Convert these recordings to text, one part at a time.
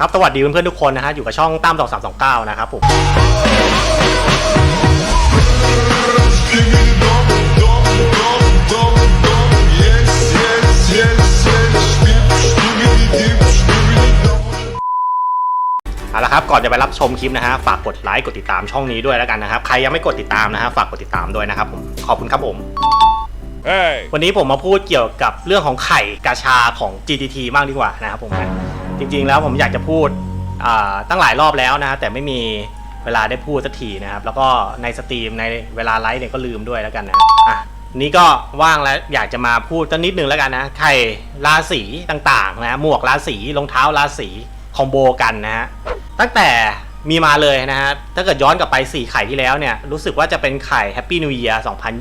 ครับ สวัสดีเพื่อนๆทุกคนนะฮะ อยู่กับช่องตั้มสองสามสองเก้านะครับผมเอาละครับ ก่อนจะไปรับชมคลิปนะฮะ ฝากกดไลค์ กดติดตามช่องนี้ด้วยแล้วกันนะครับ ใครยังไม่กดติดตามนะฮะ ฝากกดติดตามด้วยนะครับผม ขอบคุณครับผม Hey! วันนี้ผมมาพูดเกี่ยวกับเรื่องของไข่กาชาของ GTT มากดีกว่านะครับผมนะ จริงๆแล้วผมอยากจะพูดตั้งหลายรอบแล้วนะแต่ไม่มีเวลาได้พูดสักทีนะครับ แล้วก็ในสตรีมในเวลาไลฟ์เนี่ยก็ลืมด้วยแล้วกันนะอะนี่ก็ว่างแล้วอยากจะมาพูดสักนิดนึงแล้วกันนะไข่ราศีต่างๆนะหมวกราศีรองเท้าราศีคอมโบกันนะฮะตั้งแต่มีมาเลยนะฮะถ้าเกิดย้อนกลับไป 4 ไข่ที่แล้วเนี่ยรู้สึกว่าจะเป็นไข่ Happy New Year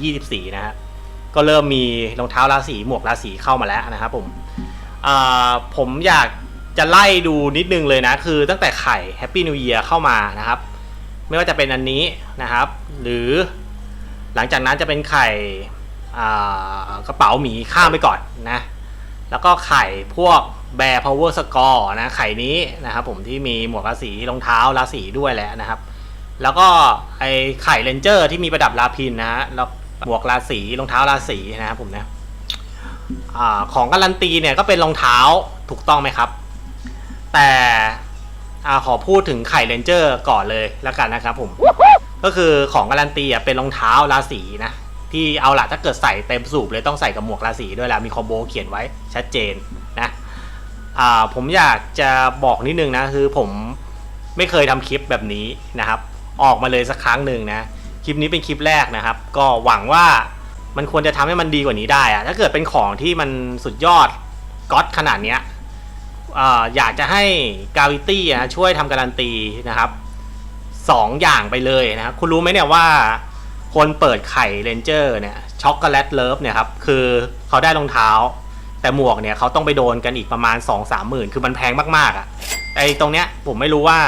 2024 นะฮะก็เริ่มมีรองเท้าราศีหมวกราศีเข้ามาแล้วนะครับผมอ่าผมอยาก จะไล่ดูนิดนึงเลยนะ คือตั้งแต่ไข่ Happy New Year เข้ามานะครับ ไม่ว่าจะเป็นอันนี้นะครับ หรือหลังจากนั้นจะเป็นไข่กระเป๋าหมีข้ามไปก่อนนะ แล้วก็ไข่พวกแบร์ power score นะไข่นี้นะครับผมที่มีหมวกราศีรองเท้าราศีด้วยแหละนะครับ แล้วก็ไอไข่เลนเจอร์ที่มีประดับลาพินนะฮะแล้วหมวกราศีรองเท้าราศีนะครับผมนะอาของการันตีเนี่ยก็เป็นรองเท้าถูกต้องไหมครับ แต่อาขอพูดถึงไข่เลนเจอร์ก่อนเลยแล้วกันนะครับผม ก็คือของการันตีอะเป็นรองเท้าราศีนะ ที่เอาละถ้าเกิดใส่เต็มสูบเลยต้องใส่กับหมวกราศีด้วยแหละมีคอมโบเขียนไว้ชัดเจนนะอ่าผมอยากจะบอกนิดนึงนะคือผมไม่เคยทำคลิปแบบนี้นะครับ ออกมาเลยสักครั้งหนึ่งนะ คลิปนี้เป็นคลิปแรกนะครับ ก็หวังว่ามันควรจะทำให้มันดีกว่านี้ได้อะถ้าเกิดเป็นของที่มันสุดยอดก๊อตขนาดเนี้ย อ่ออยากจะให้กาวิตี้นะช่วยทำการันตีนะครับสองอย่างไปเลยนะครับ คุณรู้ไหมเนี่ยว่า คนเปิดไข่เรนเจอร์เนี่ยช็อกโกแลตเลิฟเนี่ยครับ คือเขาได้รองเท้า แต่หมวกเนี่ยเขาต้องไปโดนกันอีกประมาณ 2 3 หมื่น คือมันแพงมากๆอะ่ะไอตรงเนี้ยผมไม่รู้ว่า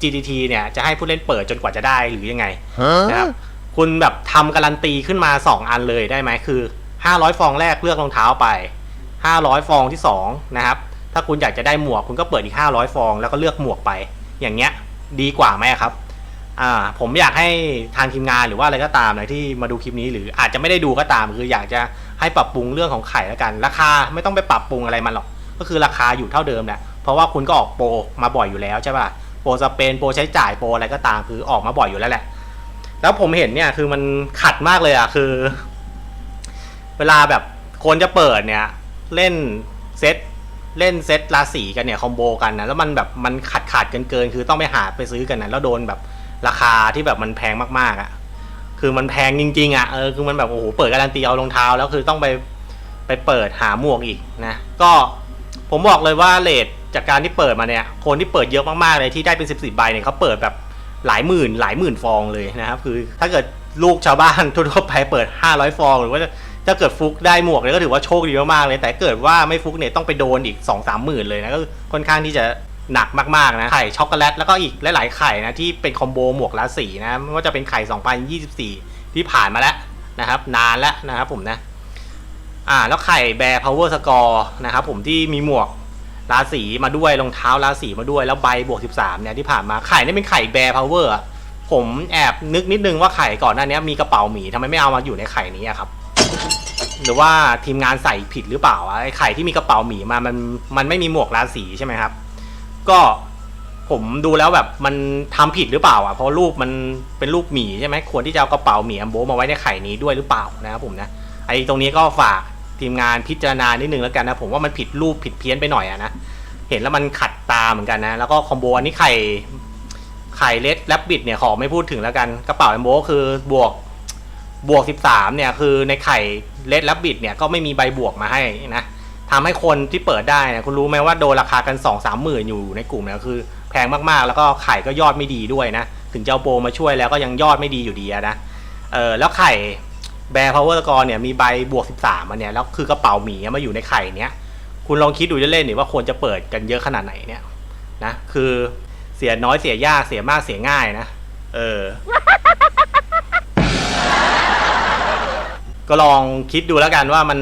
GTT เนี่ยจะให้ผู้เล่นเปิดจนกว่าจะได้หรือยังไงนะครับคุณแบบทำการันตีขึ้นมา 2 อันเลยได้ไหมคือ 500 ฟองแรกเลือกรองเท้าไป 500 ฟองที่2นะครับ ถ้าคุณอยากจะได้หมวกคุณก็เปิดอีก 500 ฟอง แล้วก็เลือกหมวกไป อย่างเงี้ยดีกว่าไหมครับอ่าผมอยากให้ทางทีมงานหรือว่าอะไรก็ตามนะที่มาดูคลิปนี้หรืออาจจะไม่ได้ดูก็ตาม คืออยากจะให้ปรับปรุงเรื่องของไข่แล้วกัน ราคาไม่ต้องไปปรับปรุงอะไรมันหรอก ก็คือราคาอยู่เท่าเดิมแหละเพราะว่าคุณก็ออกโปรมาบ่อยอยู่แล้วใช่ป่ะโปรสเปนโปรใช้จ่ายโปรอะไรก็ตามคือออกมาบ่อยอยู่แล้วแหละ แล้วผมเห็นเนี่ยคือมันขัดมากเลยอะคือ เวลาแบบคนจะเปิดเนี่ย เล่นเซต เล่นเซตราศีกันเนี่ยคอมโบกันนะแล้วมันแบบมันขัดขาดเกินเกินคือต้องไปหาไปซื้อกันนะแล้วโดนแบบราคาที่แบบมันแพงมากๆอะ คือมันแพงจริงๆอะเออคือมันแบบโอ้โหเปิดการันตีเอารองเท้า แล้วคือต้องไปไปเปิดหาหมวกอีกนะก็ผมบอกเลยว่าเลทจากการที่เปิดมาเนี่ย คนที่เปิดเยอะมากๆเลยที่ได้เป็นสิบสิบใบเนี่ยเขาเปิดแบบหลายหมื่นหลายหมื่นฟองเลยนะครับคือถ้าเกิดลูกชาวบ้านทั่วๆไปเปิด 500 ฟอง หรือว่า ถ้าเกิดฟุกได้หมวกเนี่ยก็ถือว่าโชคดีมากๆเลย แต่เกิดว่าไม่ฟุกเนี่ยต้องไปโดนอีก2 3หมื่นเลยนะก็ค่อนข้างที่จะหนักมากๆนะไข่ช็อกโกแลตแล้วก็อีกหลายๆไข่นะที่เป็นคอมโบหมวกละสีนะไม่ว่าจะเป็นไข่ 2024 ที่ผ่านมาแล้วนะครับ นานแล้วนะครับผมนะอ่าแล้วไข่แบร์พาวเวอร์สกอร์นะครับผมที่มีหมวกราศีมาด้วยรองเท้าราศีมาด้วยแล้วใบบวก 13เนี่ยที่ผ่านมาไข่นี่เป็นไข่แบร์พาวเวอร์ผมแอบนึกนิดนึงว่าไข่ก่อนหน้านี้มีกระเป๋าหมีทำไมไม่เอามาอยู่ในไข่นี้ครับ หรือว่าทีมงานใส่ผิดหรือเปล่าอะไอ้ไข่ที่มีกระเป๋าหมีมามันมันไม่มีหมวกราศีใช่ไหมครับ ก็ผมดูแล้วแบบมันทำผิดหรือเปล่าอะเพราะรูปมันเป็นรูปหมีใช่ไหมควรที่จะเอากระเป๋าหมีอัมโบมาไว้ในไข่นี้ด้วยหรือเปล่านะครับผมนะไอ้ตรงนี้ก็ฝากทีมงานพิจารณานิดนึงแล้วกันนะผมว่ามันผิดรูปผิดเพี้ยนไปหน่อยอะนะเห็นแล้วมันขัดตาเหมือนกันนะแล้วก็คอมโบอันนี้ไข่ไข่เลดแลบบิดเนี่ยขอไม่พูดถึงแล้วกันกระเป๋าอัมโบคือบวก บวก 13 เนี่ยคือในไข่เลดแลบบิดเนี่ยก็ไม่มีใบบวกมาให้นะทำให้คนที่เปิดได้นะคุณรู้ไหมว่าโดนราคากัน 2 3หมื่นอยู่ในกลุ่มเนี่ยคือแพงมากๆ แล้วก็ไข่ก็ยอดไม่ดีด้วยนะ ถึงเจ้าโปรมาช่วยแล้วก็ยังยอดไม่ดีอยู่ดีนะเออแล้วไข่แบร์พาวเวอร์กรเนี่ยมีใบบวก 13มันเนี่ยแล้วคือกระเป๋าหมีมาอยู่ในไข่เนี้ยคุณลองคิดดูเล่นๆหนิว่าควรจะเปิดกันเยอะขนาดไหนเนี่ยนะคือเสียน้อยเสียยากเสียมากเสียง่ายนะ เออ ก็ลองคิดดูแล้วกันว่ามัน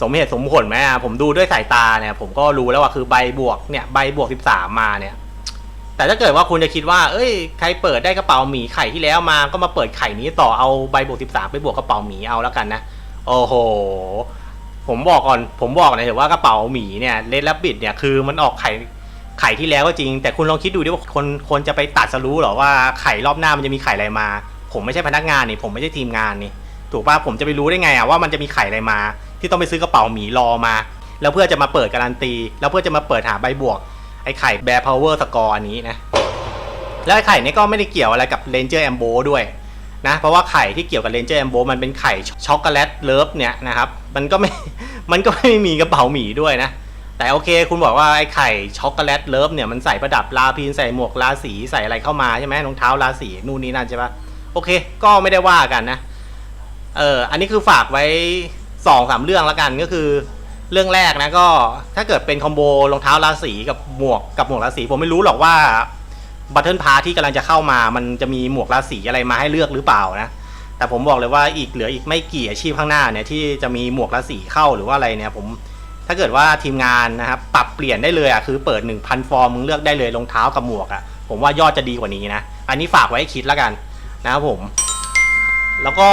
สมเหตุสมผลไหมอะผมดูด้วยสายตาเนี่ย ผมก็รู้แล้วว่าคือใบบวกเนี่ยใบบวก13มมาเนี่ย แต่ถ้าเกิดว่าคุณจะคิดว่า เอ้ย ใครเปิดได้กระเป๋าหมีไข่ที่แล้วมา ก็มาเปิดไข่นี้ต่อเอาใบบวก13ไปบวกกระเป๋าหมีเอาแล้วกันนะโอ้โห ผมบอกก่อน ผมบอกเลยเถอะว่ากระเป๋าหมีเนี่ยเลดแลบบิดเนี่ยคือมันออกไข่ไข่ที่แล้วก็จริง แต่คุณลองคิดดูดิว่าคนคนจะไปตัดสรู้หรอว่าไข่รอบหน้ามันจะมีไข่อะไรมา ผมไม่ใช่พนักงานนี่ ผมไม่ใช่ทีมงานนี่ ถูกป่ะผมจะไปรู้ได้ไงอะว่ามันจะมีไข่อะไรมา ที่ต้องไปซื้อกระเป๋าหมีรอมา แล้วเพื่อจะมาเปิดการันตี แล้วเพื่อจะมาเปิดหาใบบวก ไอ้ไข่แบร์พาวเวอร์สกอร์อันนี้นะแล้วไอ้ไข่นี้ก็ไม่ได้เกี่ยวอะไรกับ Ranger a m b o ด้วยนะเพราะว่าไข่ที่เกี่ยวกับ Ranger a m b o มันเป็นไข่ช็อกโกแลตเลิฟเนี่ยนะครับมันก็ไม่มันก็ไม่มีกระเป๋าหมีด้วยนะแต่โอเคคุณบอกว่าไอ้ไข่ช็อกโกแลตเลิฟเนี่ยมันใส่ประดับลาพินใส่หมวกลาสีใส่อะไรเข้ามาใช่ไหมรองเท้าลาสีนู่นนี่นั่นใช่ปะโอเค ก็ไม่ได้ว่ากันนะ เอออันนี้คือฝากไว้สองสามเรื่องแล้วกันก็คือ เรื่องแรกนะก็ถ้าเกิดเป็นคอมโบรองเท้าราศีกับหมวกกับหมวกราศีผมไม่รู้หรอกว่าบัตเทิลพาที่กำลังจะเข้ามา มันจะมีหมวกราศีอะไรมาให้เลือกหรือเปล่านะแต่ผมบอกเลยว่าอีกเหลืออีกไม่กี่อาชีพข้างหน้าเนี่ยที่จะมีหมวกราศีเข้าหรือว่าอะไรเนี่ยผมถ้าเกิดว่าทีมงานนะครับปรับเปลี่ยนได้เลยอะคือเปิด 1,000 ฟอร์มมึงเลือกได้เลยรองเท้ากับหมวกอะผมว่ายอดจะดีกว่านี้นะอันนี้ฝากไว้คิดแล้วกันนะครับผม แล้วก็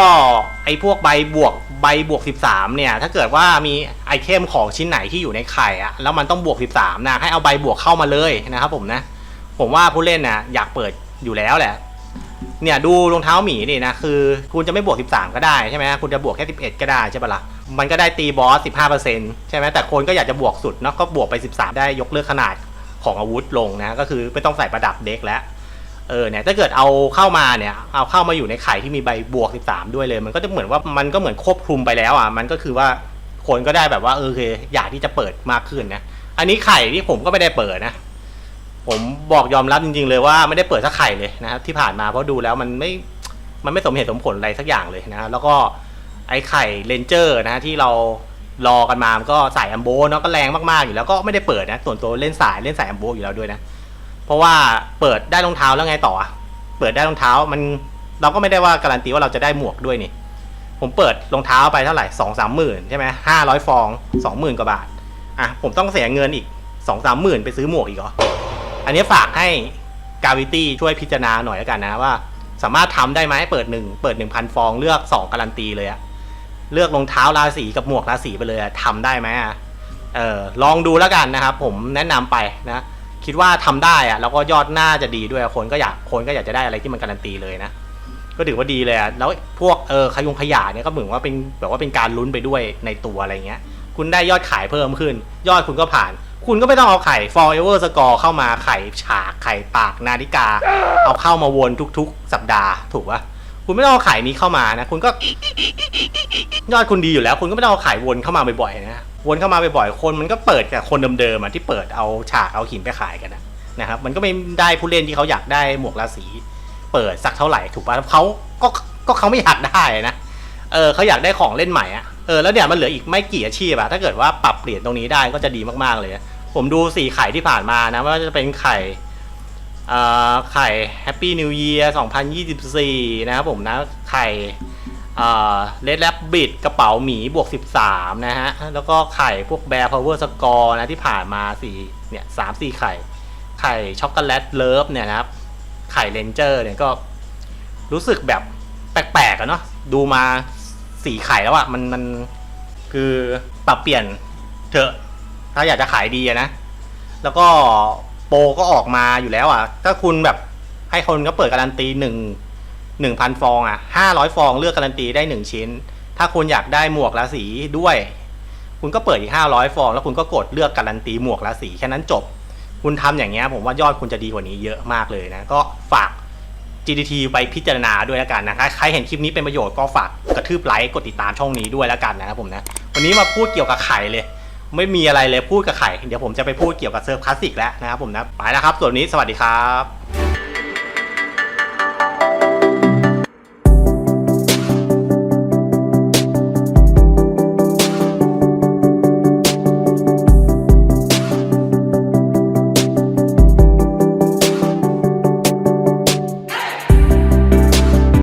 ไอ้พวกใบบวกใบบวก 13 เนี่ย ถ้าเกิดว่ามีไอเทมของชิ้นไหนที่อยู่ในไข่อะแล้วมันต้องบวก 13 นะให้เอาใบบวกเข้ามาเลยนะครับผมนะ ผมว่าผู้เล่นนะอยากเปิดอยู่แล้วแหละ เนี่ยดูรองเท้าหมีนี่นะคือ คุณจะไม่บวก 13 ก็ได้ใช่ไหมคุณจะบวกแค่11 ก็ได้ใช่ปะละ่ะมันก็ได้ตีบอส 15%ใช่ไหมแต่คนก็อยากจะบวกสุดเนาะก็บวกไป 13 ได้ยกเลิกขนาดของอาวุธลงนะก็คือไม่ต้องใส่ประดับเด็กแล้ว เออเนี่ยถ้าเกิดเอาเข้ามาเนี่ยเอาเข้ามาอยู่ในไข่ที่มีใบบวก 13 ด้วยเลย มันก็จะเหมือนว่ามันก็เหมือนควบคุมไปแล้วอะมันก็คือว่าคนก็ได้แบบว่าเออโอเคอยากที่จะเปิดมากขึ้นนะอันนี้ไข่ที่ผมก็ไม่ได้เปิดนะ ผมบอกยอมรับจริง ๆ เลยว่าไม่ได้เปิดสักไข่เลยนะครับที่ผ่านมาเพราะดูแล้วมันไม่มันไม่สมเหตุสมผลอะไรสักอย่างเลยนะแล้วก็ไอ้ไข่เลนเจอร์นะที่เรารอกันมามันก็สายแอมโบเนาะก็แรงมากๆอยู่แล้วก็ไม่ได้เปิดนะส่วนตัวเล่นสายเล่นสายแอมโบอยู่แล้วด้วยนะ เพราะว่าเปิดได้รองเท้าแล้วไงต่ออะเปิดได้รองเท้ามันเราก็ไม่ได้ว่าการันตีว่าเราจะได้หมวกด้วยนี่ ผมเปิดรองเท้าไปเท่าไหร่สองสามหมื่นใช่ไหมห้าร้อยฟองสองหมื่นกว่าบาทอะผมต้องเสียเงินอีกสองสามหมื่นไปซื้อหมวกอีกเหรออันนี้ฝากให้กาวิตี้ช่วยพิจารณาหน่อยแล้วกันนะว่า สามารถทำได้ไหมเปิดหนึ่งเปิดหนึ่งพันฟองเลือกสองการันตีเลยอะเลือกรองเท้าราศีกับหมวกราศีไปเลยอะทำได้ไหมอะเออลองดูแล้วกันนะครับผมแนะนำไปนะ คิดว่าทำได้อะแล้วก็ยอดน่าจะดีด้วยคนก็อยากคนก็อยากจะได้อะไรที่มันการันตีเลยนะก็ถือว่าดีเลยอะแล้วพวกเออขยงขยะเนี่ยก็เหมือนว่าเป็นแบบว่าเป็นการลุ้นไปด้วยในตัวอะไรเงี้ย คุณได้ยอดขายเพิ่มขึ้น ยอดคุณก็ผ่าน คุณก็ไม่ต้องเอาไข่ forever score เข้ามาไข่ฉากไข่ปากนาฬิกา เอาเข้ามาวนทุก ๆ สัปดาห์ถูกปะคุณไม่ต้องเอาไข่นี้เข้ามานะ คุณก็ ยอดคุณดีอยู่แล้ว คุณก็ไม่ต้องเอาไข่วนเข้ามาบ่อยๆนะ วนเข้ามาบ่อยๆคนมันก็เปิดกับคนเดิมๆอะที่เปิดเอาฉากเอาหินไปขายกันนะนะครับ มันก็ไม่ได้ผู้เล่นที่เขาอยากได้หมวกราศีเปิดสักเท่าไหร่ถูกป่ะเขาก็ก็เขาไม่อยากได้นะเออเขาอยากได้ของเล่นใหม่อะเออแล้วเนี่ยมันเหลืออีกไม่กี่อาชีพอะถ้าเกิดว่าปรับเปลี่ยนตรงนี้ได้ก็จะดีมากๆเลย ผมดูสี่ไข่ที่ผ่านมานะว่าจะเป็นไข่เอ่อไข่ Happy New Year 2024 นะครับผมนะไข่ เอ่อ Red Rabbit กระเป๋าหมีบวก 13 นะฮะ แล้วก็ไข่พวก Bear Power Score นะที่ผ่านมาสี่เนี่ยสามสี่ไข่ ไข่ช็อกโกแลตเลิฟเนี่ยนะครับ ไข่เลนเจอร์เนี่ยก็รู้สึกแบบแปลกๆอะเนาะดูมาสี่ไข่แล้วอะมันมันคือปรับเปลี่ยนเถอะ ถ้าอยากจะขายดีนะ แล้วก็โปรก็ออกมาอยู่แล้วอะถ้าคุณแบบให้คนก็เปิดการันตีหนึ่ง หนึ่งพันฟองอะห้าร้อยฟองเลือกการันตีได้หนึ่งชิ้น ถ้าคุณอยากได้หมวกราศีด้วย คุณก็เปิดอีกห้าร้อยฟอง แล้วคุณก็กดเลือกการันตีหมวกราศีแค่นั้นจบ คุณทำอย่างเงี้ยผมว่ายอดคุณจะดีกว่านี้เยอะมากเลยนะ ก็ฝาก GDT ไปพิจารณาด้วยแล้วกันนะใครเห็นคลิปนี้เป็นประโยชน์ก็ฝากกระทืบไลค์กดติดตามช่องนี้ด้วยแล้วกันนะครับผมนะวันนี้มาพูดเกี่ยวกับไข่เลย ไม่มีอะไรเลยพูดกับไข่เดี๋ยวผมจะไปพูดเกี่ยวกับเซิร์ฟคลาสสิกแล้วนะครับผมนะไปแล้วครับส่วนนี้สวัสดีครับ